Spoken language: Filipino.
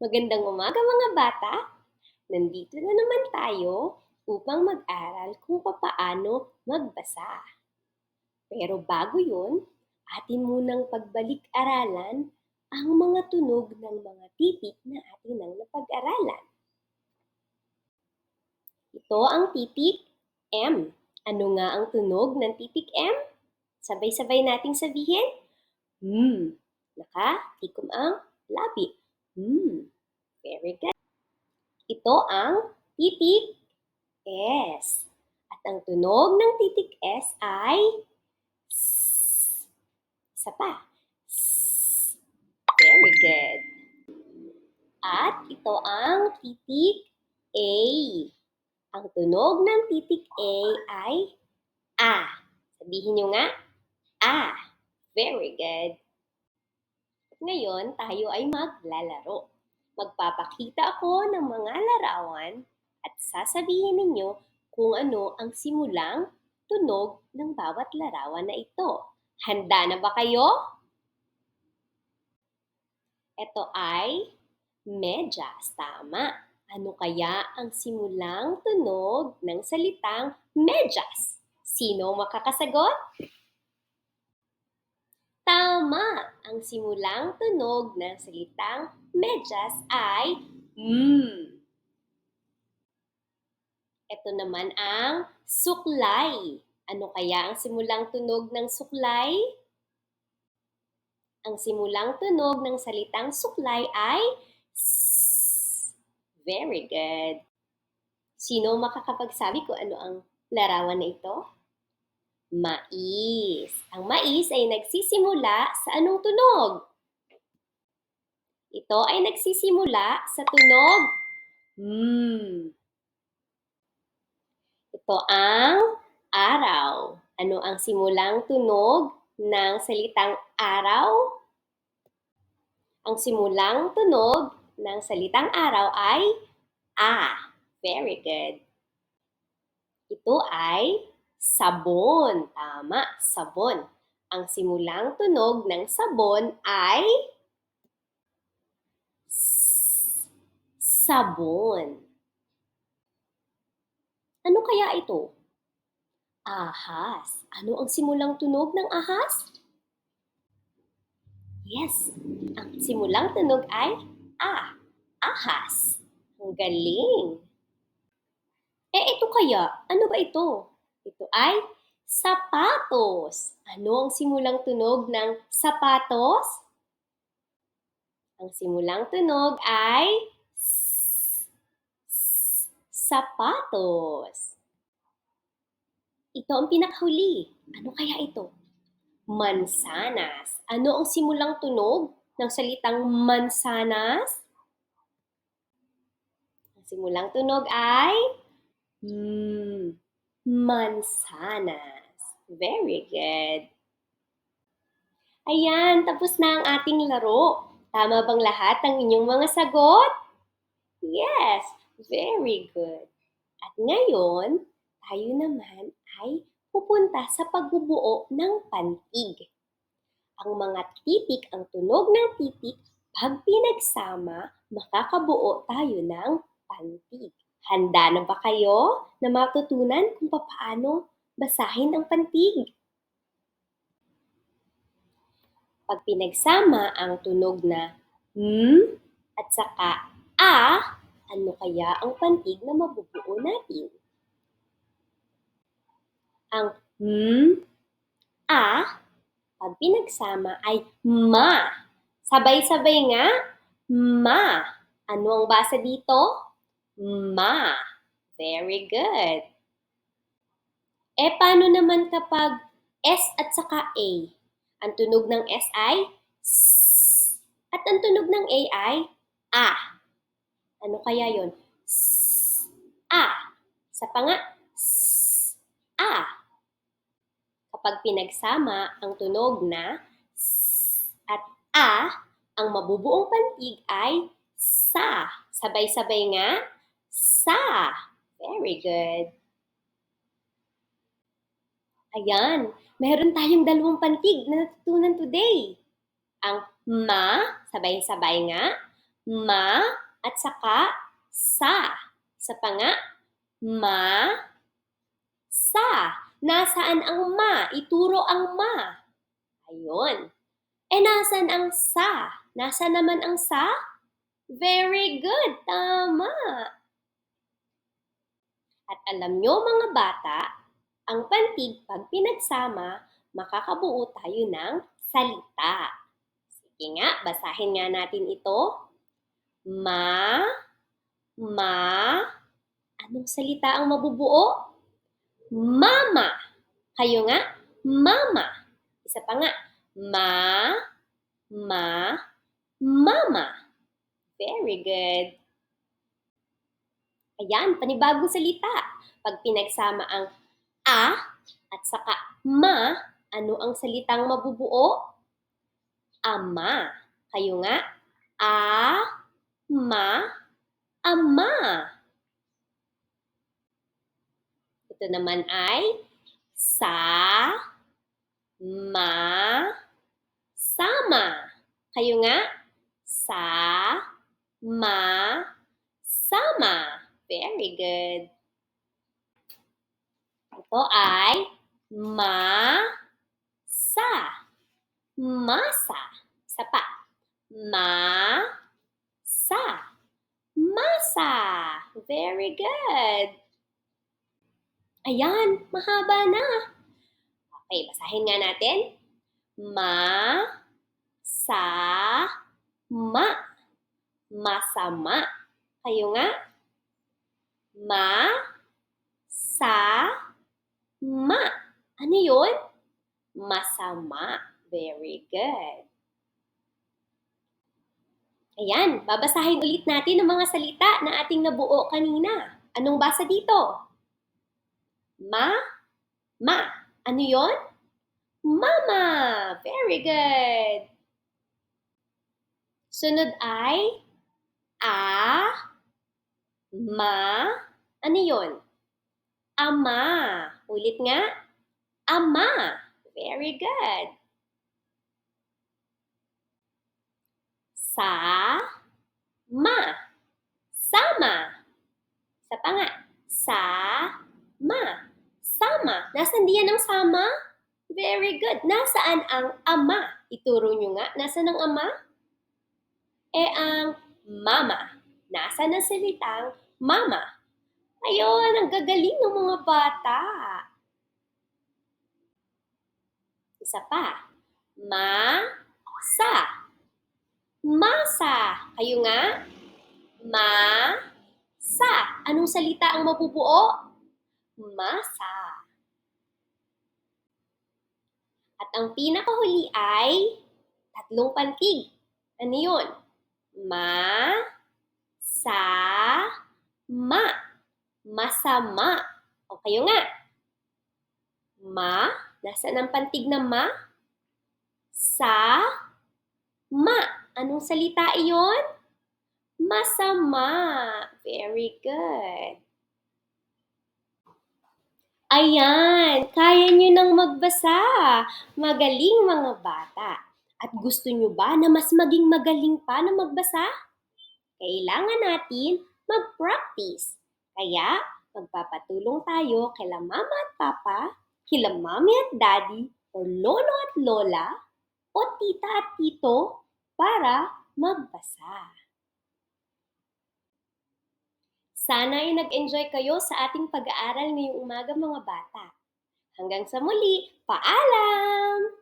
Magandang umaga mga bata! Nandito na naman tayo upang mag-aral kung papaano magbasa. Pero bago yun, atin munang pagbalik-aralan ang mga tunog ng mga titik na atin ang napag-aralan. Ito ang titik M. Ano nga ang tunog ng titik M? Sabay-sabay nating sabihin. Hmm. Naka, tikom ang labi. Hmm. Very good. Ito ang titik S. At ang tunog ng titik S ay S. Isa pa. S. Very good. At ito ang titik A. Ang tunog ng titik A ay A. Sabihin nyo nga, A. Very good. Ngayon, tayo ay maglalaro. Magpapakita ako ng mga larawan at sasabihin ninyo kung ano ang simulang tunog ng bawat larawan na ito. Handa na ba kayo? Ito ay medyas. Tama. Ano kaya ang simulang tunog ng salitang medyas? Sino makakasagot? Ang simulang tunog ng salitang medyas ay M. Ito naman ang suklay. Ano kaya ang simulang tunog ng suklay? Ang simulang tunog ng salitang suklay ay S. Very good. Sino makakapagsabi ko ano ang larawan na ito? Mais. Ang mais ay nagsisimula sa anong tunog? Ito ay nagsisimula sa tunog M. Ito ang araw. Ano ang simulang tunog ng salitang araw? Ang simulang tunog ng salitang araw ay A. Very good. Ito ay sabon. Tama, sabon. Ang simulang tunog ng sabon ay sabon. Ano kaya ito? Ahas. Ano ang simulang tunog ng ahas? Yes, ang simulang tunog ay A. Ahas. Ang galing. Eh, ito kaya? Ano ba ito? Ito ay sapatos. Ano ang simulang tunog ng sapatos? Ang simulang tunog ay S. Sapatos. Ito ang pinakahuli. Ano kaya ito? Mansanas. Ano ang simulang tunog ng salitang mansanas? Ang simulang tunog ay mm, mansanas. Very good. Ayan, tapos na ang ating laro. Tama bang lahat ng inyong mga sagot? Yes, very good. At ngayon, tayo naman ay pupunta sa pagbubuo ng pantig. Ang mga titik, ang tunog ng titik, pag pinagsama, makakabuo tayo ng pantig. Handa na ba kayo na matutunan kung paano basahin ang pantig? Pag pinagsama ang tunog na M at saka A, ano kaya ang pantig na mabubuo natin? Ang M, A, pag pinagsama ay ma. Sabay-sabay nga, ma. Ano ang basa dito? Ma. Very good. Eh, paano naman kapag S at saka A? Ang tunog ng S ay S. At ang tunog ng A ay A. Ano kaya yon? S. A. Sa pa nga, S. A. Kapag pinagsama ang tunog na S at A, ang mabubuong pantig ay sa. Sabay-sabay nga, sa. Very good. Ayan, meron tayong dalawang pantig na natutunan today. Ang ma, sabay-sabay nga, Ma at saka sa. Sa pa nga, ma, sa. Nasaan ang ma? Ituro ang ma. Ayun. E nasan ang sa? Nasa naman ang sa? Very good. Tama. At alam nyo mga bata, ang pantig pag pinagsama, makakabuo tayo ng salita. Sige nga, basahin nga natin ito. Ma, ma, anong salita ang mabubuo? Mama. Kayo nga, mama. Isa pa nga, ma, ma, mama. Very good. Ayan, panibagong salita. Pag pinagsama ang a at saka ma, ano ang salitang mabubuo? Ama. Kayo nga, a, ma, ama. Ito naman ay sa, ma, sama. Kayo nga, sa, ma, sama. Very good. Ito ay ma, sa. Masa. Isa pa. Ma, sa. Masa. Very good. Ayan, mahaba na. Okay, basahin nga natin. Ma, sa, ma. Masama. Kayo nga. Ma, sa, ma. Ano yun? Masama. Very good. Ayan, babasahin ulit natin ang mga salita na ating nabuo kanina. Anong basa dito? Ma, ma. Ano yon? Mama. Very good. Sunod ay a, ma. Ano yon? Ama. Ulit nga. Ama. Very good. Sa, ma. Sama. Sa pa nga. Sa, ma. Sama. Nasaan diyan ang sama? Very good. Nasaan ang ama? Ituro nyo nga. Nasaan ang ama? Eh ang mama. Nasaan ang salitang mama? Ayun, ang gagaling ng mga bata. Isa pa. Ma, sa. Masa. Kayo nga. Ma, sa. Anong salita ang mabubuo? Masa. At ang pinakahuli ay tatlong pantig. Ano yun? Ma, sa, ma. Masama. O kayo nga. Ma, nasaan ang pantig na ma? Sa, ma. Anong salita iyon? Masama. Very good. Ayan, kaya nyo nang magbasa. Magaling mga bata. At gusto nyo ba na mas maging magaling pa na magbasa? Kailangan natin mag-practice. Kaya, magpapatulong tayo kila mama at papa, kila mami at daddy, o lolo at lola, o tita at tito para magbasa. Sana ay nag-enjoy kayo sa ating pag-aaral ngayong umaga mga bata. Hanggang sa muli, paalam!